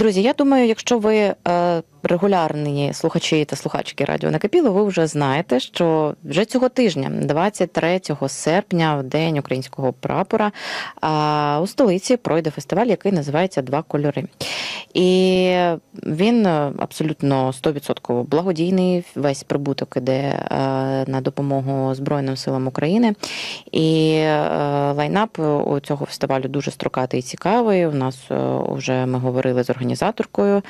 Друзі, я думаю, якщо ви е, регулярні слухачі та слухачки радіо Накипіло, ви вже знаєте, що вже цього тижня, 23 серпня, в день українського прапора, е, у столиці пройде фестиваль, який називається Два кольори. І він е, абсолютно 100% благодійний. Весь прибуток іде е, на допомогу Збройним силам України. І е, лайнап у цього фестивалю дуже строкатий і цікавий. У нас е, вже ми говорили з організаторкою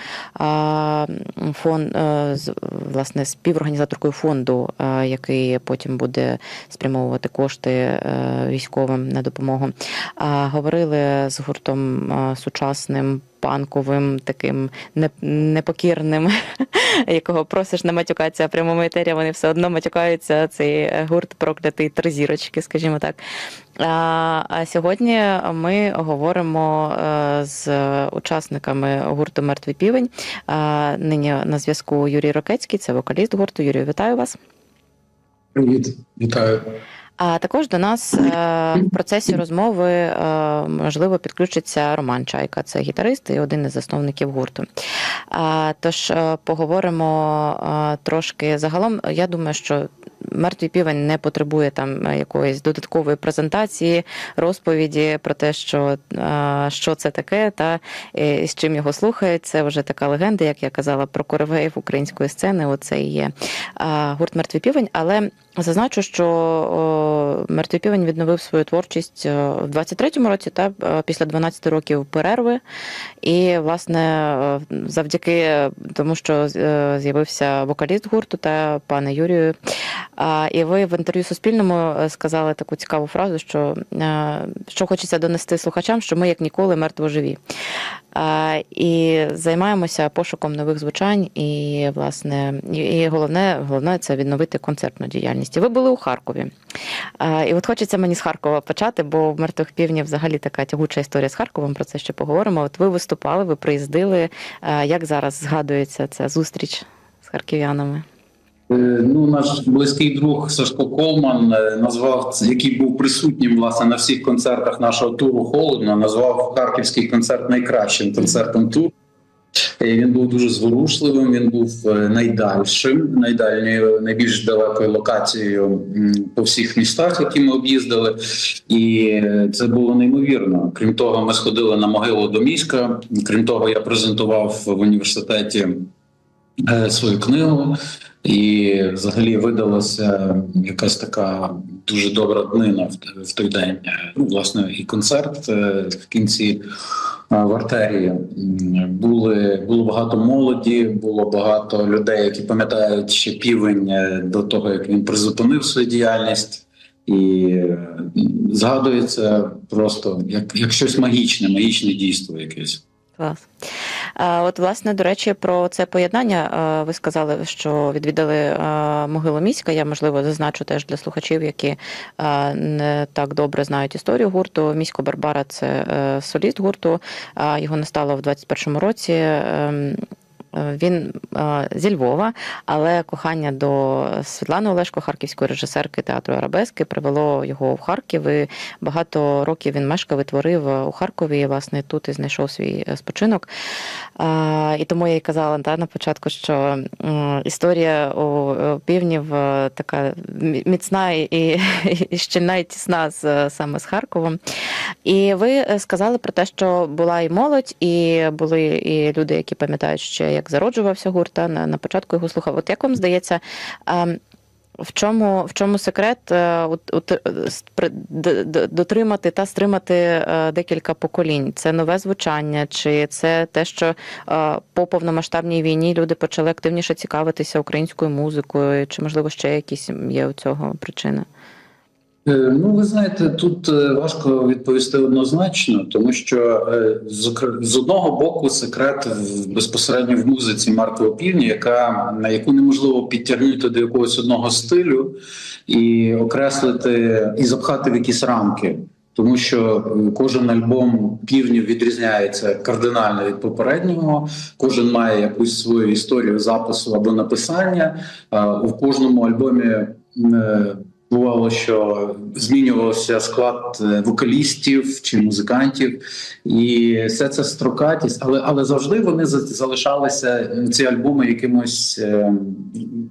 фон, е, з власне співорганізаторкою фонду, е, який потім буде спрямовувати кошти е, військовим на допомогу. Говорили з гуртом сучасним. Панковим, таким непокірним, якого просиш не матюкатися, а прямому етері вони все одно матюкаються. Цей е, гурт проклятий три зірочки, скажімо так. А, сьогодні ми говоримо е, з учасниками гурту Мертвий півень. Нині на зв'язку Юрій Рокецький, це вокаліст гурту. Юрій, вітаю вас. Привіт, вітаю. А також до нас е, в процесі розмови е, можливо підключиться Роман Чайка, це гітарист і один із засновників гурту. Тож е, поговоримо трошки загалом. Я думаю, що мертвий півень не потребує там е, якоїсь додаткової презентації, розповіді про те, що, е, що це таке, та е, з чим його слухають. Це вже така легенда, як я казала, про корифеїв української сцени. Оце і є гурт Мертвий півень. Але зазначу, що Мертвий півень відновив свою творчість в 23-му році, та після 12 років перерви. І, власне, завдяки тому, що з'явився вокаліст гурту та пане Юрію. І ви в інтерв'ю Суспільному е, сказали таку цікаву фразу, що, е, що хочеться донести слухачам, що ми як ніколи мертво живі. І займаємося пошуком нових звучань, і власне, і, головне, головне це відновити концертну діяльність. І ви були у Харкові. І от хочеться мені з Харкова почати, бо в мертвих півнів взагалі така тягуча історія з Харковом. Про це ще поговоримо. От ви виступали, ви приїздили. Як зараз згадується ця зустріч з харків'янами? Е, Ну, наш близький друг Сашко Колман е, назвав який був присутнім власне на всіх концертах нашого туру холодно. Назвав харківський концерт найкращим концертом туру. Він був дуже зворушливим. Він був е, найдальшим, найдальньою, найбільш далекою локацією по всіх містах, які ми об'їздили, і це було неймовірно. Крім того, ми сходили на могилу до міська. Крім того, я презентував в університеті свою книгу. І взагалі видалася якась така дуже добра днина в, той день. Ну, власне, і концерт е, в кінці е, в артерії. Були було багато молоді, було багато людей, які пам'ятають ще півень е, до того, як він призупинив свою діяльність. І е, згадується просто як, як щось магічне, магічне дійство якесь. Клас. От, власне, до речі, про це поєднання. Ви сказали, що відвідали могилу міська. Я можливо зазначу теж для слухачів, які не так добре знають історію гурту. Місько Барбара це е, соліст гурту. Його не стало в 21-му році. Е, Він е, зі Львова, але кохання до Світлани Олешко, харківської режисерки театру Арабески, привело його в Харків. І багато років він мешкав і творив у Харкові. І, власне, тут і знайшов свій е, спочинок. І тому я й казала та, на початку, що історія у е, півнів е, така міцна і, і щільна і тісна з е, саме з Харковом. І ви е, сказали про те, що була і молодь, і були і люди, які пам'ятають ще, як зароджувався гурт, та, на, на початку його слухав. От як вам здається, в чому, в чому секрет е, от, от, е, дотримати та стримати е, декілька поколінь? Це нове звучання, чи це те, що по повномасштабній війні люди почали активніше цікавитися українською музикою, чи можливо ще якісь є у цього причини? Е, Ну, ви знаєте, тут е, важко відповісти однозначно, тому що е, з одного боку секрет безпосередньо в музиці Мартова Півні, яка на яку неможливо підтягнути до якогось одного стилю і окреслити і запхати в якісь рамки. Тому що кожен альбом півнів відрізняється кардинально від попереднього. Кожен має якусь свою історію запису або написання. У кожному альбомі бувало, що змінювався склад е, вокалістів чи музикантів, і все це строкатість, але але завжди вони за- залишалися ці альбоми якимось е,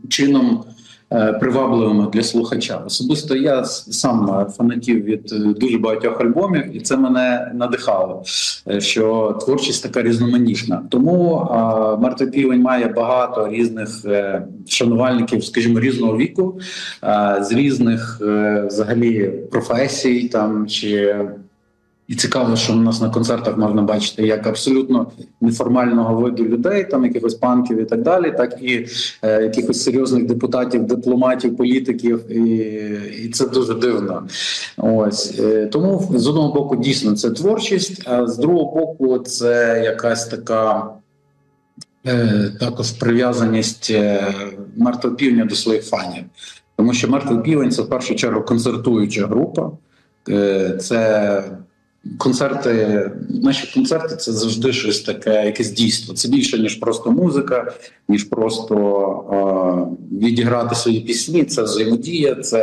чином. Е, Привабливими для слухача. Особисто я сам е, фанатів від е, дуже багатьох альбомів, і це мене надихало, що творчість така різноманітна. Тому Мертвий півень має багато різних шанувальників, скажімо, різного віку, з різних взагалі професій там чи. І цікаво, що у нас на концертах можна бачити як абсолютно неформального виду людей, там якихось панків і так далі, так і е, якихось серйозних депутатів, дипломатів, політиків, і, і це дуже дивно. Ось е, тому з одного боку дійсно це творчість, а з другого боку, це якась така. е, Також прив'язаність е, мертвого півня до своїх фанів, тому що мертвий півень це в першу чергу концертуюча група, це концерти, наші концерти це завжди щось таке, якесь дійство. Це більше ніж просто музика, ніж просто е, відіграти свої пісні. Це взаємодія, це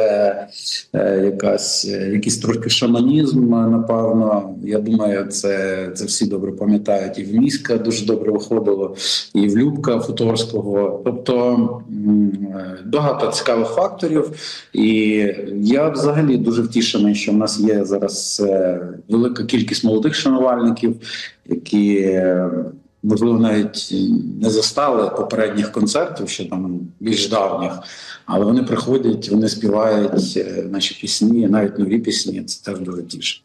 е, якась е, якийсь трохи шаманізм. Напевно, я думаю, це, це всі добре пам'ятають. І в міська дуже добре виходило, і в Любка Футорського. Тобто е, багато цікавих факторів. І я взагалі дуже втішений, що в нас є зараз е, велика кількість молодих шанувальників, які можливо навіть не застали попередніх концертів, що там більш давніх, але вони приходять, вони співають е, наші пісні, навіть нові пісні. Це теж дуже тішить.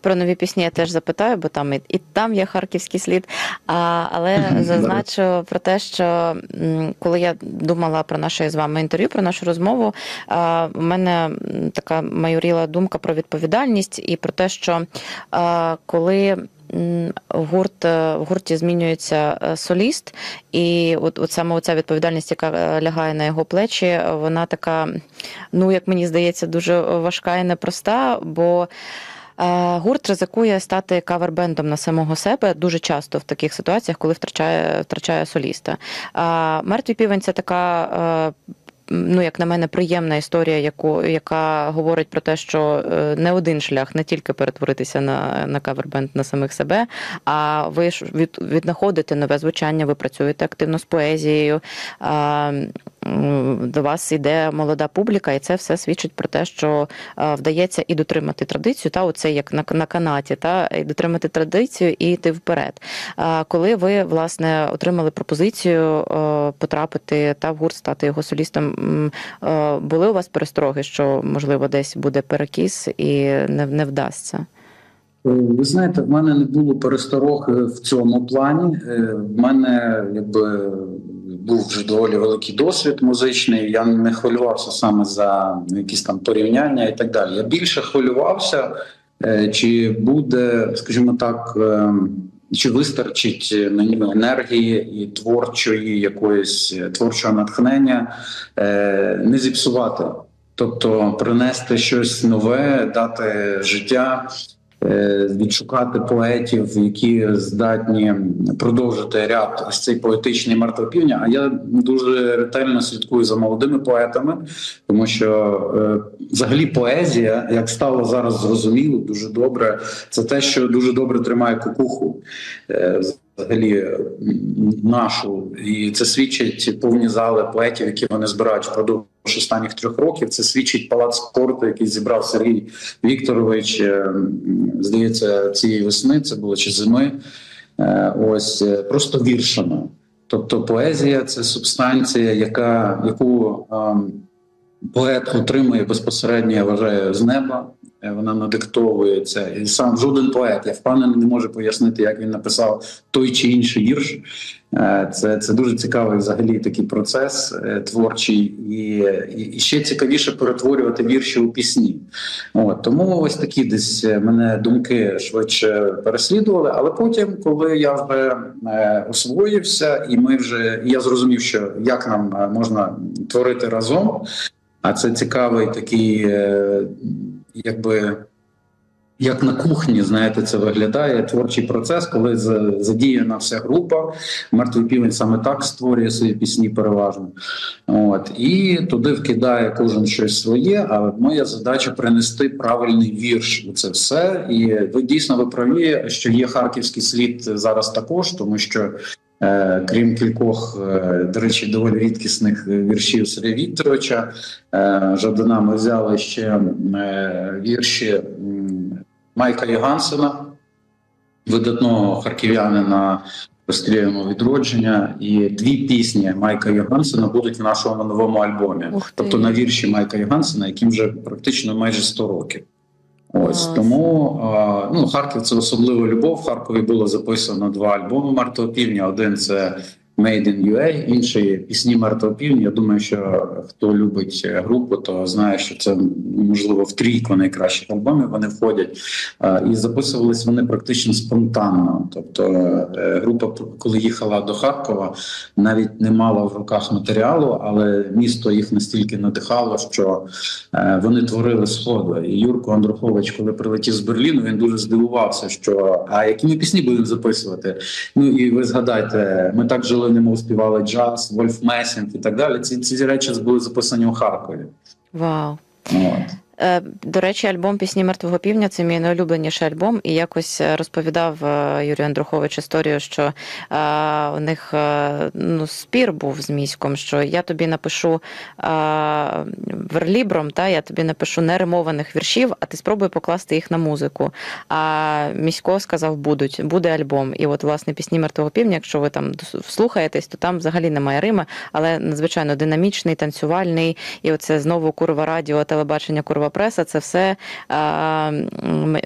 Про нові пісні я теж запитаю, бо там і, і там є харківський слід. А, але зазначу про те, що коли я думала про наше з вами інтерв'ю, про нашу розмову, а, у мене така майоріла думка про відповідальність і про те, що а, коли. Гурт е, в гурті змінюється е, соліст, і от, от саме оця відповідальність, яка е, лягає на його плечі, вона така, ну як мені здається, дуже важка і непроста, бо Гурт ризикує стати кавербендом на самого себе дуже часто в таких ситуаціях, коли втрачає, втрачає соліста. А Мертвий півень це така. е, Ну, як на мене, приємна історія, яку, яка говорить про те, що е, не один шлях не тільки перетворитися на, на кавербенд на самих себе, а ви ж від, віднаходите нове звучання, ви працюєте активно з поезією. А, м, до вас йде молода публіка, і це все свідчить про те, що е, вдається і дотримати традицію, та оце як на, на канаті, та і дотримати традицію і йти вперед. Коли ви власне отримали пропозицію е, потрапити та в гурт, стати його солістом, е, були у вас перестроги, що можливо десь буде перекіс і не, не вдасться? Ви знаєте, в мене не було пересторог в цьому плані. В мене якби був вже доволі великий досвід музичний. Я не хвилювався саме за якісь там порівняння і так далі. Я більше хвилювався, е, чи буде, скажімо так. е, Чи вистачить на мені енергії і творчої якоїсь е, творчого натхнення е, не зіпсувати, тобто принести щось нове, дати життя відшукати поетів, які здатні продовжити ряд ось цей поетичний мертвопівня. А я дуже ретельно слідкую за молодими поетами, тому що е, взагалі поезія, як стало зараз зрозуміло, дуже добре. Це те, що дуже добре тримає кукуху. Е, Взагалі нашу, і це свідчить повні зали поетів, які вони збирають впродовж останніх трьох років. Це свідчить палац спорту, який зібрав Сергій Вікторович. е, Здається, цієї весни це було чи зими. Е, Ось е, просто віршами. Тобто, поезія це субстанція, яка яку ем, поет отримує безпосередньо, я вважаю, з неба. Е, Вона надиктовується. І сам жоден поет, я впевнений, не може пояснити, як він написав той чи інший вірш. Е, Це, це дуже цікавий взагалі такий процес е, творчий, і, і, ще цікавіше перетворювати вірші у пісні. От тому ось такі десь мене думки швидше переслідували. Але потім, коли я вже освоївся, і ми вже я зрозумів, що як нам можна творити разом. А це цікавий такий, якби як на кухні, знаєте, це виглядає творчий процес, коли задіяна вся група. Мертвий півень саме так створює свої пісні переважно. От і туди вкидає кожен щось своє. А моя задача принести правильний вірш у це все. І ви дійсно ви праві, що є харківський слід зараз також, тому що. Е, крім кількох, е, до речі, доволі рідкісних віршів Сергія Вікторовича, е, Жадана ми взяли ще вірші Майка Йогансена, видатного харків'янина розстрілюємо відродження, і дві пісні Майка Йогансена будуть в нашому новому альбомі. Тобто на вірші Майка Йогансена, яким вже практично майже 100 років. Ось тому ну Харків це особлива любов. В Харкові було записано два альбоми Мертвого півня. Один це Made in UA, інший пісні Мертвого півня. Я думаю, що хто любить групу, то знає, що це можливо в трійку найкращих альбомів. Вони входять і записувались вони практично спонтанно. Тобто, е, група, коли їхала до Харкова, навіть не мала в руках матеріалу, але місто їх настільки надихало, що е, вони творили сходи. І Юрко Андрухович, коли прилетів з Берліну, він дуже здивувався, що а які ми пісні будемо записувати. Ну і ви згадайте, ми так жили, немов співали джаз, Вольф Месінг і так далі. Ці, ці речі були записані у Харкові. Вау. От. Е, До речі, альбом Пісні мертвого півня це мій найулюбленіший альбом. І якось е, розповідав е, Юрій Андрухович історію, що у них ну, спір був з міськом, що я тобі напишу верлібром, та я тобі напишу неримованих віршів, а ти спробуй покласти їх на музику. А місько сказав, будуть, буде альбом. І от, власне, пісні мертвого півня, якщо ви там вслухаєтесь, то там взагалі немає Рими, але надзвичайно динамічний, танцювальний. І оце знову курва радіо, телебачення, курва преса. Це все а,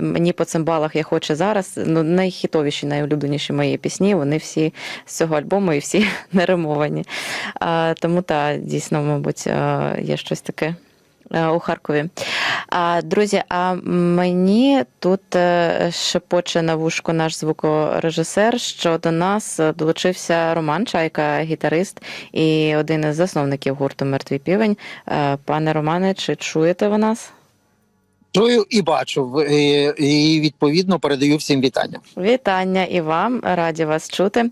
мені по цимбалах я хочу зараз. Ну, найхітовіші, найулюбленіші мої пісні. Вони всі з цього альбому і всі неримовані. А, тому так, дійсно, мабуть, є щось таке. Е, У Харкові. А, друзі, а мені тут е, шепоче на вушку наш звукорежисер, що до нас долучився Роман Чайка, гітарист і один із засновників гурту Мертвий півень. Е, Пане Романе, чи чуєте ви нас? Чую і бачу, і, і відповідно передаю всім вітання. Вітання і вам, раді вас чути.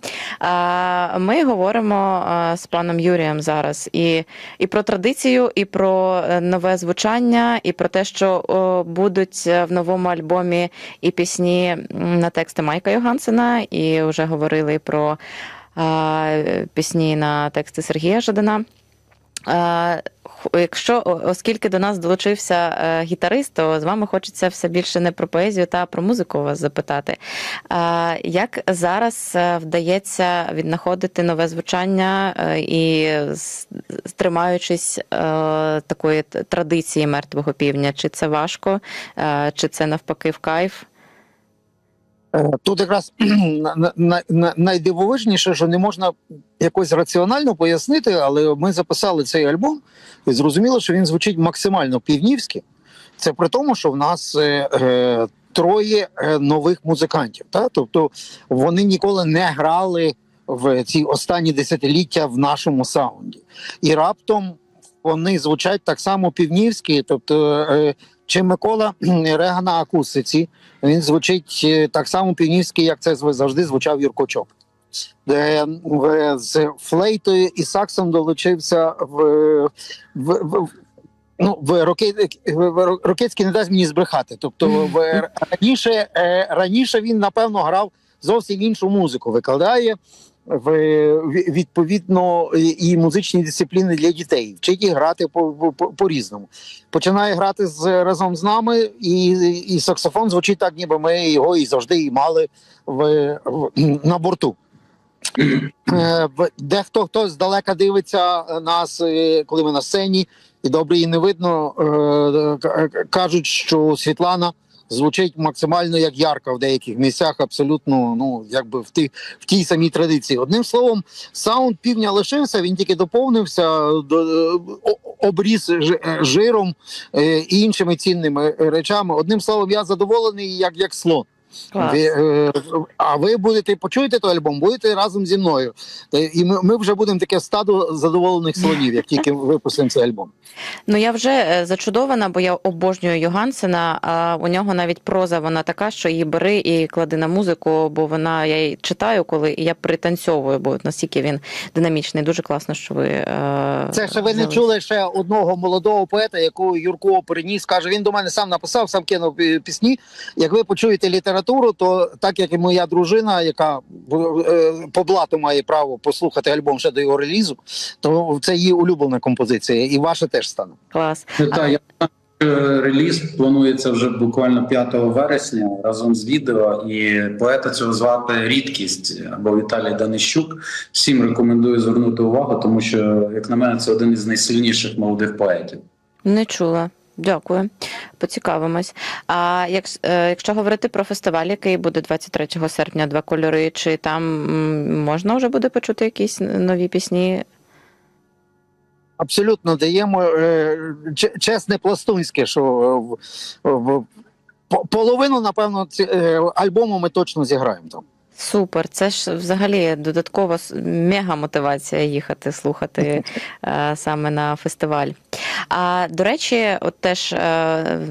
Ми говоримо з паном Юрієм зараз і, і про традицію, і про е, нове звучання, і про те, що будуть е, в новому альбомі і пісні на тексти Майка Йогансена, і вже говорили про пісні на тексти Сергія Жадана. Якщо, оскільки до нас долучився е, гітарист, то з вами хочеться все більше не про поезію та про музику вас запитати. Як зараз е, вдається віднаходити нове звучання е, і тримаючись такої традиції мертвого півня? Чи це важко, чи це навпаки в кайф? Е, Тут якраз на- на- на- найдивовижніше, що не можна якось раціонально пояснити, але ми записали цей альбом і зрозуміло, що він звучить максимально півнівськи. Це при тому, що в нас е, е, троє е, нових музикантів. Та? Тобто вони ніколи не грали в ці останні десятиліття в нашому саунді. І раптом вони звучать так само півнівськи. Тобто, е, чи Микола Рега на акустиці, він звучить е, так само півнівськи, як це завжди звучав Юркочок. Де з флейтою і саксом долучився в, в, в, ну, в, Рокецький не дасть мені збрехати. Тобто в, раніше, е, раніше він, напевно, грав зовсім іншу музику, викладає відповідно і музичні дисципліни для дітей, вчить їх грати по, по, по різному. Починає грати з разом з нами, і, і саксофон звучить так, ніби ми його і завжди і мали в, в на борту. Е, Дехто хто здалека дивиться нас, е, коли ми на сцені, і добре її не видно. е, Кажуть, що Світлана звучить максимально як ярка в деяких місцях, абсолютно ну якби в тих в тій самій традиції. Одним словом, саунд півня лишився, він тільки доповнився, до- обріз е, жиром е, і іншими цінними речами. Одним словом, я задоволений, як, як слон. Ви, е, а ви будете почуєте той альбом, будете разом зі мною. І ми, ми вже будемо таке стадо задоволених слонів, як тільки випустимо цей альбом. Ну я вже е, зачудована, бо я обожнюю Йогансена. А у нього навіть проза вона така, що її бери і клади на музику, бо вона я її читаю, коли і я пританцьовую, бо настільки він динамічний. Дуже класно, що ви е, Це ще ви не чули ще одного молодого поета, якого Юрко приніс. Каже, він до мене сам написав, сам кинув пісні. Як ви почуєте літературу, то так як і моя дружина, яка е, по блату має право послухати альбом ще до його релізу, то це її улюблена композиція, і ваша теж стане. Клас. Ну, та, я що реліз планується вже буквально 5 вересня разом з відео, і поета цього звати Рідкість або Віталій Данищук. Всім рекомендую звернути увагу, тому що, як на мене, це один із найсильніших молодих поетів. Не чула. Дякую, поцікавимось. А як, е, якщо говорити про фестиваль, який буде 23 серпня, два кольори, чи там можна вже буде почути якісь нові пісні? Абсолютно даємо е, чесне пластунське, що е, половину, напевно, альбому ми точно зіграємо там. Супер, це ж взагалі додаткова мега мотивація їхати слухати е, саме на фестиваль. А до речі, от теж е,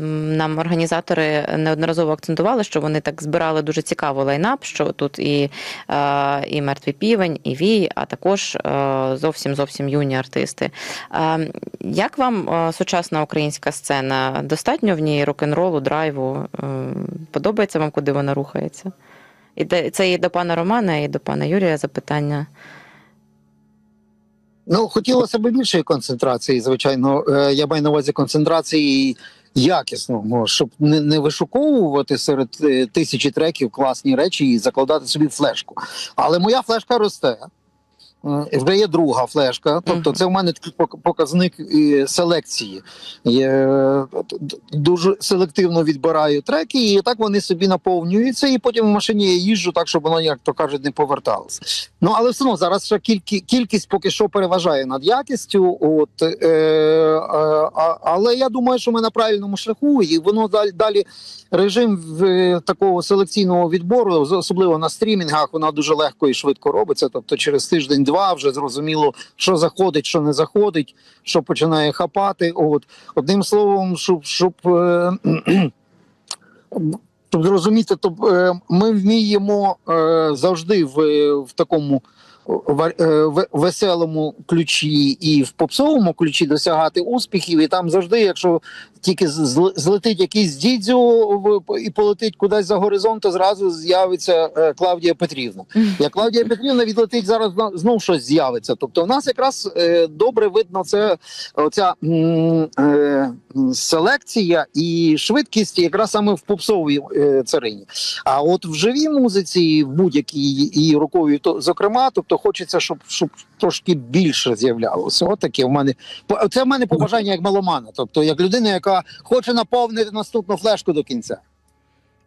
нам організатори неодноразово акцентували, що вони так збирали дуже цікавий лайнап, що тут і, е, і мертвий півень, і вій, а також зовсім зовсім юні артисти. Е, як вам е, сучасна українська сцена? Достатньо в ній рок-н-ролу, драйву? Е, подобається вам, куди вона рухається? І це і до пана Романа, і до пана Юрія запитання. Ну, хотілося б більшої концентрації, звичайно. Е, Я маю на увазі концентрації якісного, щоб не, не вишуковувати серед е, тисячі треків класні речі і закладати собі флешку. Але моя флешка росте. Е, Вже є друга флешка, тобто це в мене такий показник е, селекції. Я е, дуже селективно відбираю треки, і так вони собі наповнюються, і потім в машині я їжджу так, щоб воно, як то кажуть, не поверталося. Ну але все одно зараз ще кількі, кількість поки що переважає над якістю. От е, е, але я думаю, що ми на правильному шляху, і воно далі далі режим в, такого селекційного відбору, особливо на стрімінгах, вона дуже легко і швидко робиться. Тобто, через тиждень-два вже зрозуміло, що заходить, що не заходить, що починає хапати. От одним словом, щоб щоб. Е, щоб зрозуміти, то е, ми вміємо е, завжди в, в такому веселому ключі і в попсовому ключі досягати успіхів. І там завжди, якщо тільки злетить якийсь дідзю і полетить кудись за горизонт, то зразу з'явиться е, Клавдія Петрівна. Як Клавдія Петрівна відлетить зараз знов- знов щось з'явиться. Тобто, в нас якраз е, добре видно це оця е, селекція і швидкість якраз саме в попсовій царині. А от в живій музиці, в будь-якій і роковій, то зокрема, тобто хочеться, щоб, щоб трошки більше з'являлося. От таке в мене це в мене побажання як маломана, тобто як людина, яка хоче наповнити наступну флешку до кінця.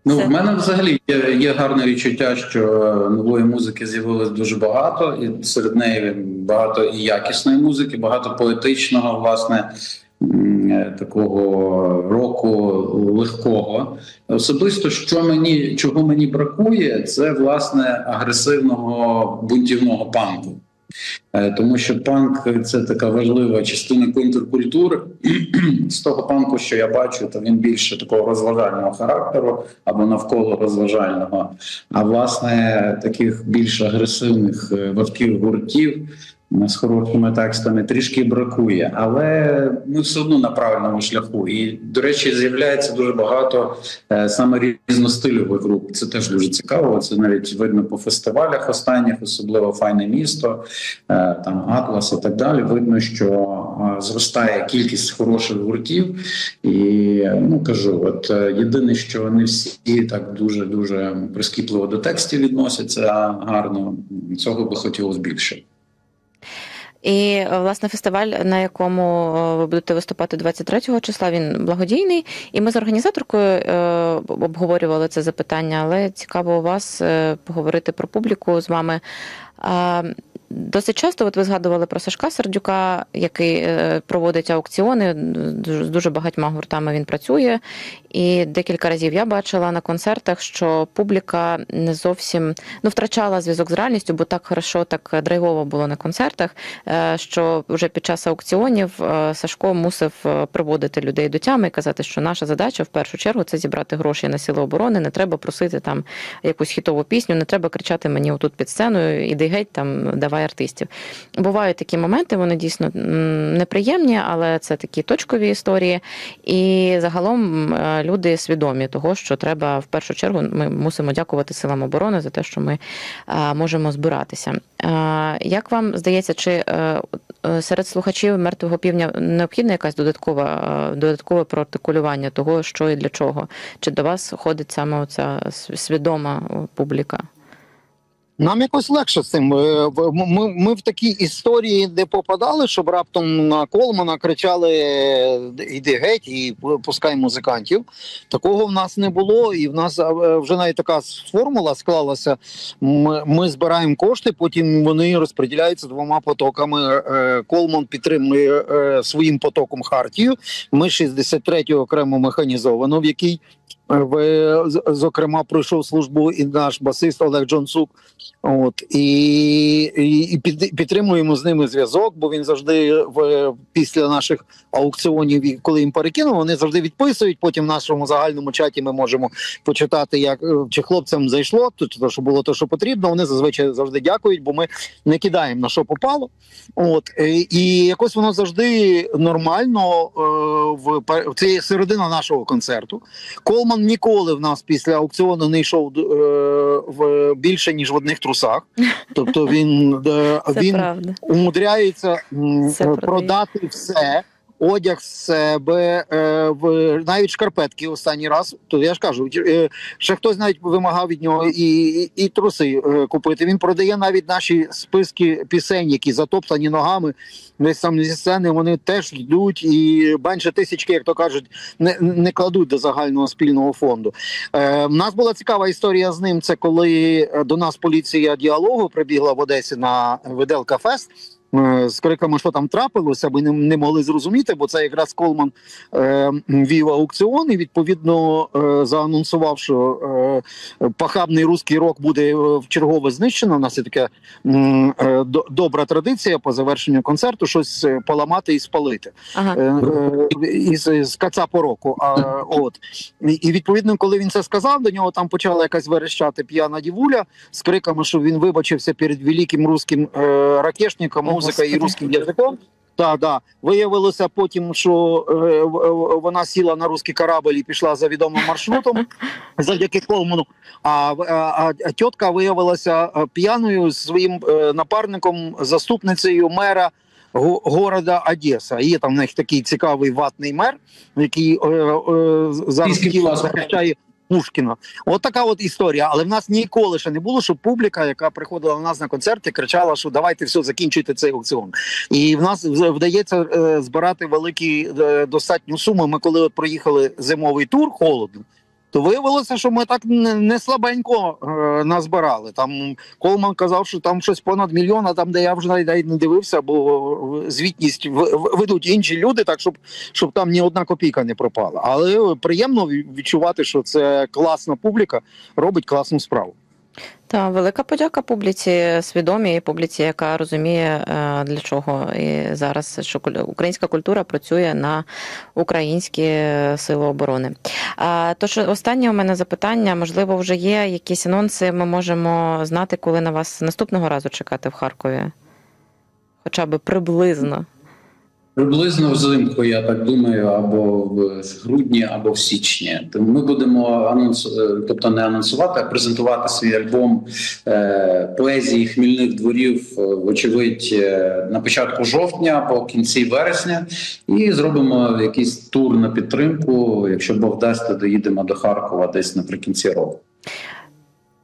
Ну, в мене взагалі є, є гарне відчуття, що нової музики з'явилось дуже багато, і серед неї багато і якісної музики, багато поетичного, власне, е, такого року легкого. Особисто, що мені чого мені бракує, це власне агресивного бунтівного панку. Е, Тому що панк це така важлива частина контркультури. З того панку, що я бачу, то він більше такого розважального характеру або навколо розважального. А власне таких більш агресивних е, важких гуртів з хорошими текстами трішки бракує, але ми все одно на правильному шляху. І до речі, з'являється дуже багато е, саме різностильових груп. Це теж дуже цікаво. Це навіть видно по фестивалях останніх, особливо файне місто, е, там Атлас і так далі. Видно, що е, зростає кількість хороших гуртів. І ну кажу, от єдине, що не всі так дуже дуже прискіпливо до текстів відносяться гарно. Цього би хотілося більше. І е, власне фестиваль, на якому е, ви будете виступати 23 числа, він благодійний. І ми з організаторкою е, обговорювали це запитання, але цікаво у вас поговорити про публіку з вами. Досить часто, от ви згадували про Сашка Сердюка, який проводить аукціони. З дуже багатьма гуртами він працює. І декілька разів я бачила на концертах, що публіка не зовсім ну, втрачала зв'язок з реальністю, бо так хорошо, так драйвово було на концертах. е, Що вже під час аукціонів е, Сашко мусив е, приводити людей до тями і казати, що наша задача в першу чергу це зібрати гроші на сили оборони. Не треба просити там якусь хітову пісню, не треба кричати мені отут під сценою, іди геть там, давай артистів. Бувають такі моменти, вони дійсно неприємні, але це такі точкові історії. І загалом люди свідомі того, що треба в першу чергу ми мусимо дякувати силам оборони за те, що ми можемо збиратися. Як вам здається, чи е, серед слухачів мертвого півня необхідна якась додаткова додаткове проартикулювання того, що і для чого? Чи до вас ходить саме оця свідома публіка? Нам якось легше з цим. Е, Ми, ми в такій історії не попадали, щоб раптом на Колмана кричали е, іди геть і пускай музикантів. Такого в нас не було, і в нас е, вже навіть така формула склалася. Ми, ми збираємо кошти, потім вони розподіляються двома потоками. Колман підтримує своїм потоком Хартію. Ми 63-ю окремо механізовано, в якій в, з- зокрема пройшов службу і наш басист Олег Джонсук. От і, і, підтримуємо з ними зв'язок, бо він завжди в після наших аукціонів, коли їм перекинув, вони завжди відписують. Потім в нашому загальному чаті ми можемо почитати, як е, чи хлопцям зайшло, то, що було то, що потрібно. Вони зазвичай завжди дякують, бо ми не кидаємо на що попало. От е, і якось воно завжди нормально е, в це середина нашого концерту. Колман ніколи в нас після аукціону не йшов е, в більше ніж в одних трусах. Тобто він, е, він правда. умудряється продати е, продає. продати все. Одяг з себе, е, в навіть шкарпетки останній раз. То я ж кажу, е, ще хтось навіть вимагав від нього і, і, і труси е, купити. Він продає навіть наші списки пісень, які затоптані ногами. Десь там зі сцени вони теж йдуть і менше тисячки, як то кажуть, не, не кладуть до загального спільного фонду. Е, У нас була цікава історія з ним. Це коли до нас поліція діалогу прибігла в Одесі на Виделка Фест. Е, З криками, що там трапилося, ми не, не могли зрозуміти, бо це якраз Колман е, вів аукціон і відповідно е, заанонсував, що е, пахабний руський рок буде е, вчергове знищено. У нас є така е, добра традиція по завершенню концерту щось е, поламати і спалити Ага. е, е, із, із кацапу року. А, от. І, і відповідно, коли він це сказав, до нього там почала якась верещати п'яна дівуля з криками, що він вибачився перед великим русським е, ракешником, О, музика і русським язиком. Так, да. Виявилося потім, що е, вона сіла на русський корабль і пішла за відомим маршрутом завдяки Колману. А, а, а тітка виявилася е, п'яною з своїм е, напарником, заступницею мера го- города Одеса. Є там в них такий цікавий ватний мер, який е, е, зараз тіло захищає Пушкіна. От така от історія. Але в нас ніколи ще не було, щоб публіка, яка приходила до нас на концерти, кричала, що давайте все закінчуйте цей аукціон. І в нас вдається е, збирати великі е, достатню суму. Ми коли от проїхали зимовий тур холодно. То виявилося, що ми так не, слабенько е, назбирали. Там Колман казав, що там щось понад мільйон, а там, де я вже навіть не дивився, бо звітність ведуть інші люди, так щоб, щоб там ні одна копійка не пропала. Але приємно відчувати, що це класна публіка, робить класну справу. Та велика подяка публіці, свідомій публіці, яка розуміє е, для чого і зараз що українська культура працює на українські сили оборони. Тож останнє у мене запитання. Можливо, вже є якісь анонси. Ми можемо знати, коли на вас наступного разу чекати в Харкові, хоча б приблизно. Приблизно взимку, я так думаю, або в грудні, або в січні. Тому ми будемо анонс, е, тобто не анонсувати, а презентувати свій альбом е, поезії хмільних дворів, е, вочевидь, на початку жовтня, по кінці вересня, і зробимо якийсь тур на підтримку. Якщо Бог дасть, то доїдемо до Харкова десь наприкінці року.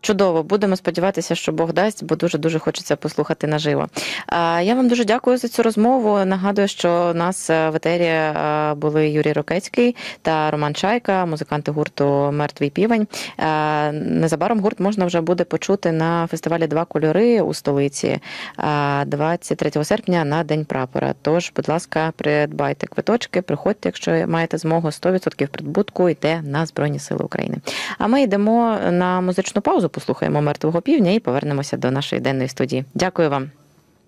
Чудово, будемо сподіватися, що Бог дасть, бо дуже дуже хочеться послухати наживо. Я вам дуже дякую за цю розмову. Нагадую, що у нас е, в етері е, були Юрій Рокецький та Роман Чайка, музиканти гурту Мертвий півень. Е, Незабаром гурт можна вже буде почути на фестивалі Два кольори у столиці е, 23 серпня на День прапора. Тож, будь ласка, придбайте квиточки, приходьте, якщо маєте змогу. 100% придбутку йде на Збройні Сили України. А ми йдемо на музичну паузу, послухаємо мертвого півня і повернемося до нашої денної студії. Дякую вам.